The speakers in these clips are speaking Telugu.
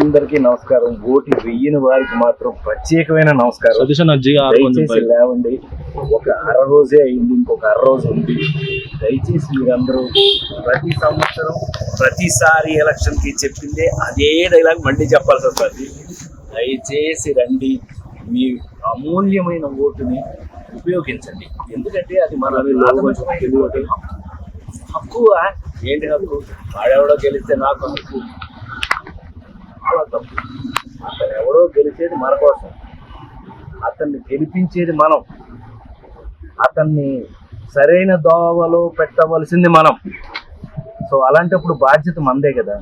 అందరికీ నమస్కారం. ఓటు వెయ్యని వారికి మాత్రం ప్రత్యేకమైన నమస్కారం. దయచేసి లేవండి. ఒక అర రోజే అయింది ఇంకొక అర రోజు ఉంది. దయచేసి మీరందరూ ప్రతి సంవత్సరం ప్రతిసారి ఎలక్షన్కి చెప్పిందే అదే డైలాగ్ మళ్ళీ చెప్పాల్సి వస్తుంది. దయచేసి రండి. మీ అమూల్యమైన ఓటుని ఉపయోగించండి. ఎందుకంటే అది మన. హక్కు? ఏంటి హక్కు? వాడెవడో గెలిస్తే నాకు హక్కు. గెలిపించేది మన కోసం. అతన్ని గెలిపించేది మనం. అతన్ని సరైన దోవలో పెట్టవలసింది మనం. సో అలాంటప్పుడు బాధ్యత మనదే కదా.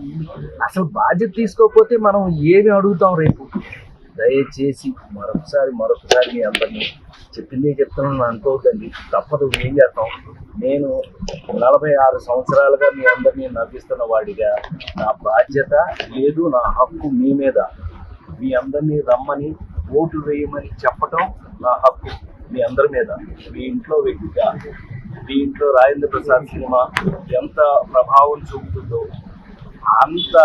అసలు బాధ్యత తీసుకోకపోతే మనం ఏమి అడుగుతాం రేపు? దయచేసి మరొకసారి మరొకసారి మీ అందరినీ చెప్పిందే చెప్తున్నాను అనుకోవద్దండి తప్పదు ఏం చేస్తాం? నేను నలభై ఆరు సంవత్సరాలుగా మీ అందరినీ నవ్విస్తున్న వాడిగా నా బాధ్యత లేదు నా హక్కు మీ మీద. మీ అందరినీ రమ్మని ఓటు వేయమని చెప్పటం నా హక్కు మీ అందరి మీద. మీ ఇంట్లో వ్యక్తిగా మీ ఇంట్లో రాజేంద్ర ప్రసాద్ సినిమా ఎంత ప్రభావం చూపుతుందో అంత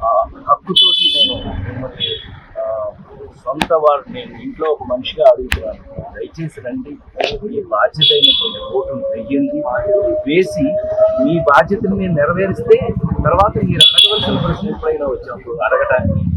హక్కుతో హక్కుతోటి నేను మిమ్మల్ని సొంత వారు నేను ఇంట్లో ఒక మనిషిగా అడుగుతున్నాను. దయచేసి రండి. మీ బాధ్యత అయినటువంటి ఓటును వెయ్యండి. వేసి మీ బాధ్యతను మీరు నెరవేరిస్తే తర్వాత మీరు అడగవలసిన ప్రశ్న ఎప్పుడైనా వచ్చినప్పుడు అడగటానికి